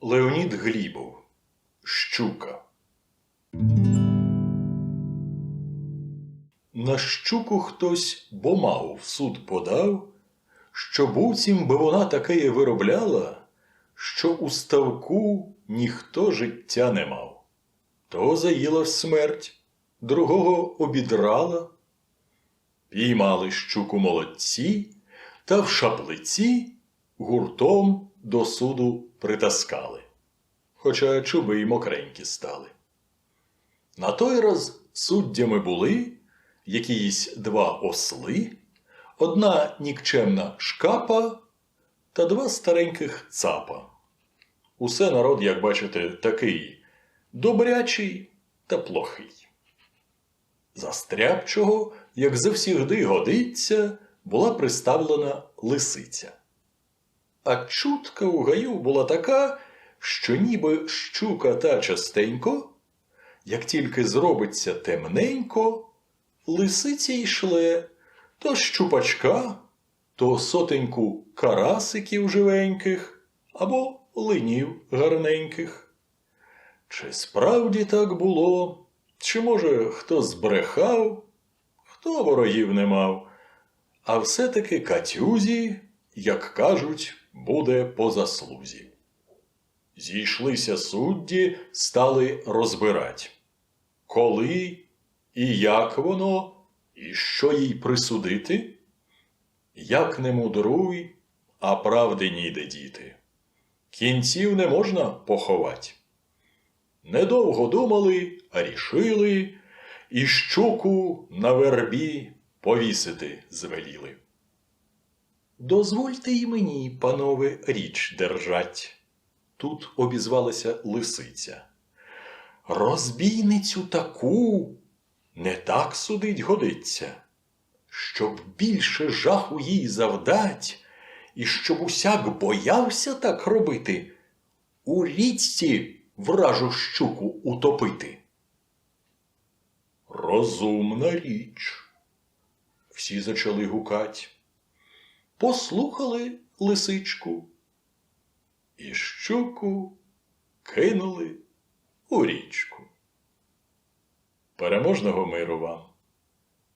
Леонід Глібов Щука. На щуку хтось бумагу в суд подав, що буцім би вона таке виробляла, що у ставку ніхто життя не мав. То заїла в смерть, другого обідрала. Піймали щуку молодці, та в шаплиці гуртом до суду притаскали, хоча чуби й мокренькі стали. На той раз суддями були якісь два осли, одна нікчемна шкапа та два стареньких цапа. Усе народ, як бачите, такий добрячий та плохий. Застрябчого, як завсігди годиться, була приставлена лисиця. А чутка у гаю була така, що ніби щука та частенько, як тільки зробиться темненько, лисиці й шле то щупачка, то сотеньку карасиків живеньких або линів гарненьких. Чи справді так було, чи, може, хто збрехав, хто ворогів не мав, а все-таки Катюзі, як кажуть, буде по заслузі. Зійшлися судді, стали розбирать, коли і як воно, і що їй присудити? Як не мудруй, а правди ніде діти. Кінців не можна поховать. Недовго думали, а рішили, і щуку на вербі повісити звеліли. Дозвольте й мені, панове, річ держать. Тут обізвалася лисиця. Розбійницю таку не так судить годиться, щоб більше жаху їй завдать, і щоб усяк боявся так робити, у річці вражу щуку утопити. Розумна річ. Всі зачали гукать. Послухали лисичку і щуку кинули у річку. Переможного миру вам!